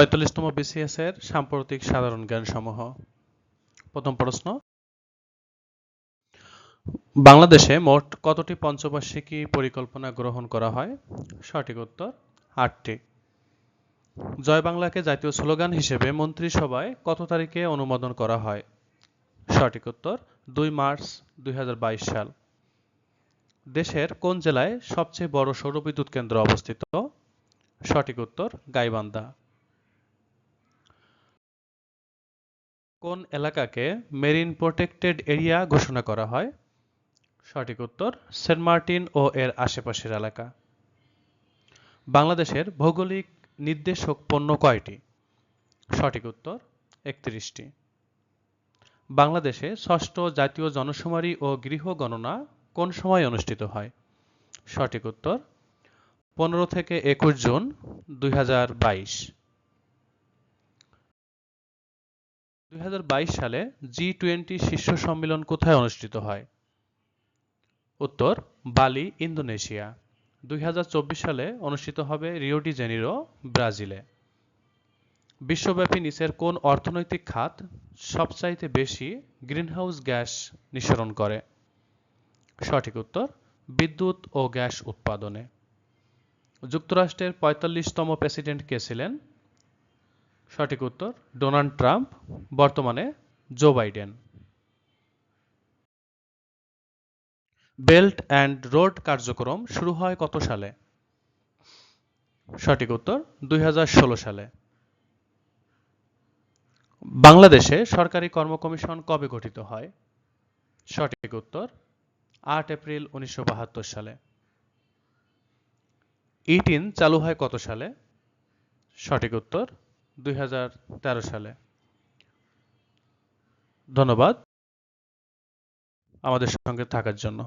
পঁয়তাল্লিশতম BCS এর সাম্প্রতিক সাধারণ জ্ঞান সমূহ প্রথম প্রশ্ন, বাংলাদেশে মোট কতটি পঞ্চবার্ষিকী পরিকল্পনা গ্রহণ করা হয়? সঠিক উত্তর, আটটি। জয় বাংলাকে জাতীয় স্লোগান হিসেবে মন্ত্রিসভায় কত তারিখে অনুমোদন করা হয়? সঠিক উত্তর, দুই মার্চ দুই হাজার বাইশ সাল। দেশের কোন জেলায় সবচেয়ে বড় সৌরবিদ্যুৎ কেন্দ্র অবস্থিত? সঠিক উত্তর, গাইবান্ধা। কোন এলাকাকে মেরিন প্রোটেক্টেড এরিয়া ঘোষণা করা হয়? সঠিক উত্তর, সেন্ট মার্টিন ও এর আশেপাশের এলাকা। বাংলাদেশের ভৌগোলিক নির্দেশক পণ্য কয়টি? সঠিক উত্তর, একত্রিশটি। বাংলাদেশে ষষ্ঠ জাতীয় জনশুমারি ও গৃহ গণনা কোন সময় অনুষ্ঠিত হয়? সঠিক উত্তর, পনেরো থেকে একুশ জুন দুই হাজার বাইশ। দুই সালে জি টোয়েন্টি শীর্ষ সম্মেলন কোথায় অনুষ্ঠিত হয়? উত্তর, বালি, ইন্দোনেশিয়া। দুই সালে অনুষ্ঠিত হবে রিও ডি জেনিরো, ব্রাজিলে। বিশ্বব্যাপী নিচের কোন অর্থনৈতিক খাত সবচাইতে বেশি গ্রিনহাউস গ্যাস নিঃসরণ করে? সঠিক উত্তর, বিদ্যুৎ ও গ্যাস উৎপাদনে। যুক্তরাষ্ট্রের পঁয়তাল্লিশতম প্রেসিডেন্ট কে ছিলেন? সঠিক উত্তর, ডোনাল্ড ট্রাম্প, বর্তমানে Joe Biden. Belt and road কার্যক্রম শুরু হয় কত সালে? সঠিক উত্তর, দুই হাজার ষোলো সালে। বাংলাদেশে সরকারি কর্ম কমিশন কবে গঠিত হয়? সঠিক উত্তর, আট এপ্রিল উনিশশো বাহাত্তর সালে। ইটিন চালু হয় কত সালে? সঠিক উত্তর দুই হাজার তেরো সালে। ধন্যবাদ আমাদের সঙ্গে থাকার জন্য।